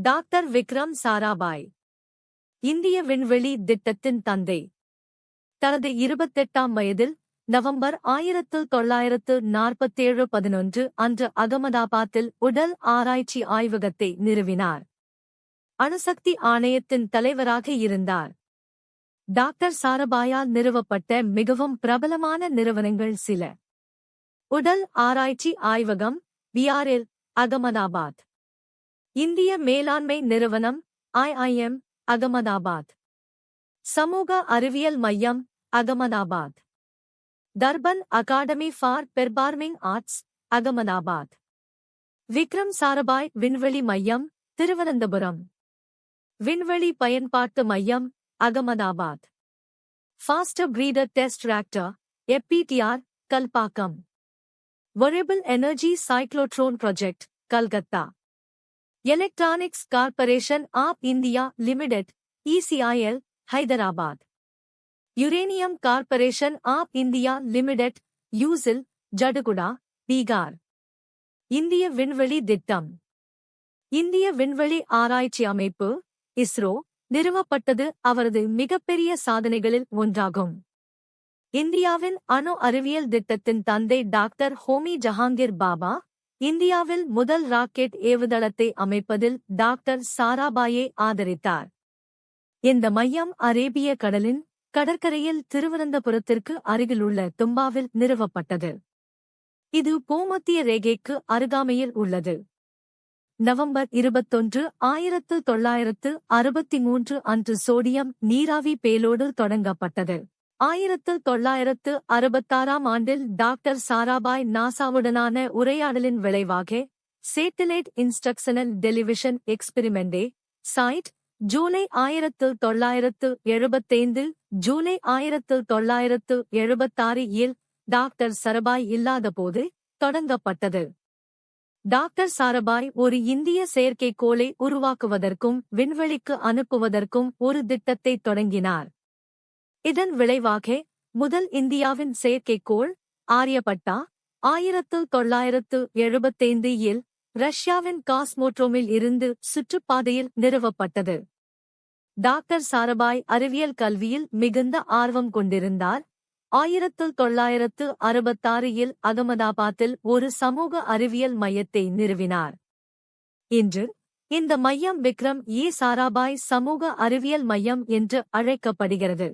Doctor Vikram Sarabhai. இந்திய விண்வெளி திட்டத்தின் தந்தை. தனது இருபத்தெட்டாம் வயதில் நவம்பர் ஆயிரத்து தொள்ளாயிரத்து நாற்பத்தேழு பதினொன்று அன்று அகமதாபாத்தில் உடல் ஆராய்ச்சி ஆய்வகத்தை நிறுவினார். அணுசக்தி ஆணையத்தின் தலைவராக இருந்தார். டாக்டர் சாரபாயால் நிறுவப்பட்ட மிகவும் பிரபலமான நிறுவனங்கள் சில. உடல் ஆராய்ச்சி ஆய்வகம் பிஆர்எல் அகமதாபாத். இந்திய மேலாண்மை நிறுவனம் ஐஐஎம் அகமதாபாத். சமூக அறிவியல் மையம் Ahmedabad. Darpana academy for performing arts Ahmedabad. Vikram Sarabhai விண்வெளி மையம் திருவனந்தபுரம். விண்வெளி பயன்பாட்டு மையம் Ahmedabad. Faster breeder test reactor FBTR Kalpakkam. Variable Energy Cyclotron Project, Calcutta. Electronics corporation of India limited ECIL Hyderabad uranium corporation of India limited UCIL Jaduguda Bihar இந்திய விண்வெளி திட்டம் இந்திய விண்வெளி ஆராய்ச்சி அமைப்பு இஸ்ரோ நிறுவப்பட்டது அவரது மிகப்பெரிய சாதனைகளில் ஒன்றாகும் இந்தியாவின் அணு அறிவியல் திட்டத்தின் தந்தை டாக்டர் ஹோமி ஜஹாங்கீர் பாபா இந்தியாவில் முதல் ராக்கெட் ஏவுதளத்தை அமைப்பதில் டாக்டர் சாராபாயை ஆதரித்தார். இந்த மையம் அரேபிய கடலின் கடற்கரையில் திருவனந்தபுரத்திற்கு அருகிலுள்ள தும்பாவில் நிறுவப்பட்டது. இது பூமத்திய ரேகைக்கு அருகாமையில் உள்ளது. நவம்பர் இருபத்தொன்று ஆயிரத்து தொள்ளாயிரத்து அறுபத்தி மூன்று அன்று சோடியம் நீராவி பேலோடு தொடங்கப்பட்டது. ஆயிரத்து தொள்ளாயிரத்து அறுபத்தாறாம் ஆண்டில் டாக்டர் சாராபாய் நாசாவுடனான உரையாடலின் விளைவாக சேட்டிலைட் இன்ஸ்ட்ரக்ஷனல் டெலிவிஷன் எக்ஸ்பிரிமெண்டே சைட் ஜூலை ஆயிரத்து தொள்ளாயிரத்து எழுபத்தைந்து ஜூலை ஆயிரத்து தொள்ளாயிரத்து எழுபத்தாறு இல் டாக்டர் சரபாய் இல்லாதபோது தொடங்கப்பட்டது. டாக்டர் சாரபாய் ஒரு இந்திய செயற்கைக்கோளை உருவாக்குவதற்கும் விண்வெளிக்கு அனுப்புவதற்கும் ஒரு திட்டத்தை தொடங்கினார். இதன் விளைவாக முதல் இந்தியாவின் செயற்கைக்கோள் ஆரியப்பட்டா ஆயிரத்து தொள்ளாயிரத்து எழுபத்தைந்து இல் ரஷ்யாவின் காஸ்மோட்ரோமில் இருந்து சுற்றுப்பாதையில் நிறுவப்பட்டது. டாக்டர் சாரபாய் அறிவியல் கல்வியில் மிகுந்த ஆர்வம் கொண்டிருந்தார். ஆயிரத்து தொள்ளாயிரத்து அறுபத்தாறு இல் அகமதாபாத்தில் ஒரு சமூக அறிவியல் மையத்தை நிறுவினார். இன்று இந்த மையம் விக்ரம் ஏ சாராபாய் சமூக அறிவியல் மையம் என்று அழைக்கப்படுகிறது.